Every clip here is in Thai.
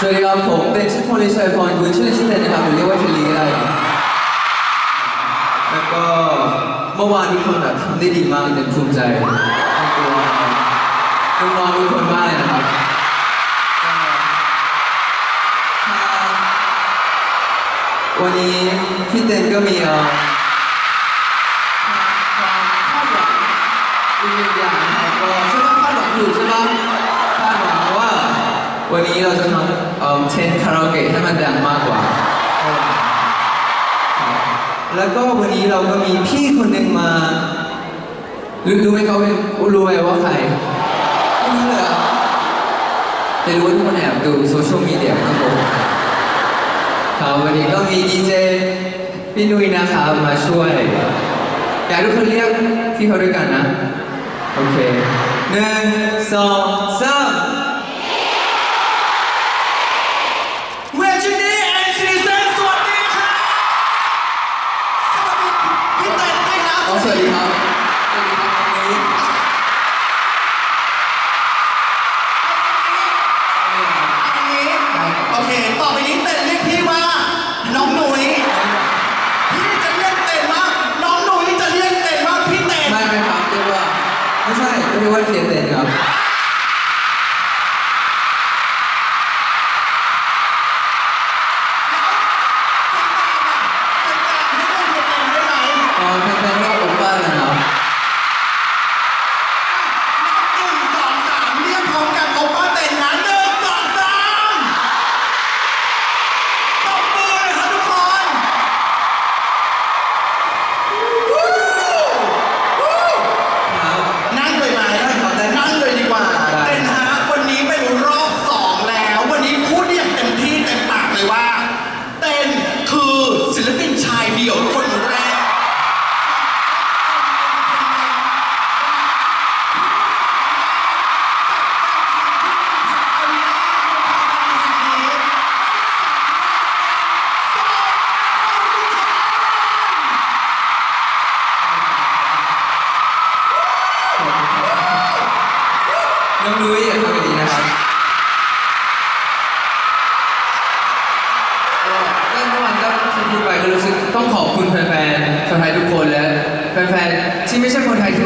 คนในชัยพรคุณชื่อชื่อเต็นนะครับหรือเรียกว่าเชลีก็ได้ครับแล้วก็เมื่อวานทุกคนแบบทำได้ดีมากเต็นภูมิใจในตัวน้องๆทุกคนมากเลยนะครับวันนี้พี่เต็นก็มีเอ่อความคาดหวังอีกหนึ่งอย่างนะครับก็ใช่ไหมคาดหวังอยู่ใช่ไหม วันนี้เราจะทำเอ่อเทนคาราโอเกะให้มันดังมากกว่า แล้วก็วันนี้เราก็มีพี่คนหนึ่งมา รู้ไหมเขาเป็นรู้ไหมว่าใครไม่รู้เลยเหรอแต่รู้ว่าทุกคนแอบดูโซเชียลมีเดียก็โกหกครับวันนี้ก็มีดีเจพี่นุ้ยนะครับมาช่วย อยากให้ทุกคนเรียกพี่เขาด้วยกันนะ โอเคหนึ่งสองสาม ใช่เ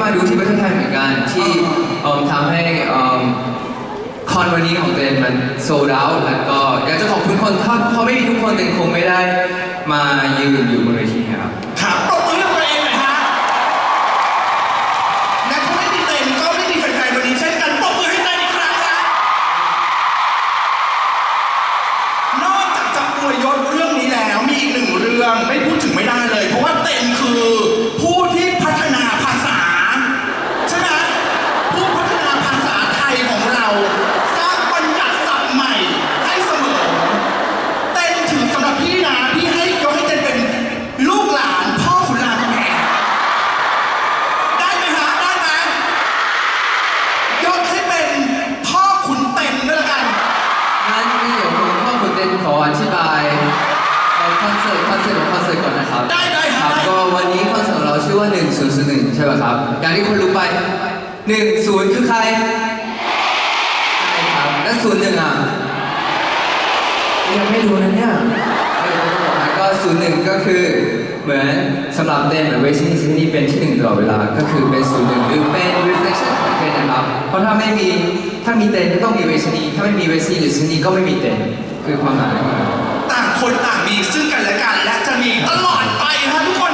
มาดูที่ประเทศไทยเหมือนกันที่เอิ่มทำให้เอิ่มคอนวันนี้ของเตนมันโซลด์เอาแล้วก็อยากจะขอบคุณคนถ้าเพราะไม่มีทุกคนเตนคงไม่ได้มายืนอยู่บนเวทีครับ วันนี้คอนเสิร์ตของเราชื่อว่า 1001 ใช่ป่ะครับ อย่างที่คุณรู้ไป 10 คือใครใช่ครับแล้ว01อะยังไม่รู้นะเนี่ยเออจะบอกนะก็01ก็คือเหมือนสำหรับเต้นเหมือนเวทีที่นี่เป็นที่หนึ่งตลอดเวลา ก็คือเป็น01หรือเป็น reflection ของเต้นนะครับ เพราะถ้าไม่มีถ้ามีเต้นก็ต้องมีเวทีนี้ถ้าไม่มีเวทีหรือซีนีก็ไม่มีเต้นคือความหมายองมันต่างคนต่างมีซึ่งกันและกันและจะมีตลอดไปนะทุกคน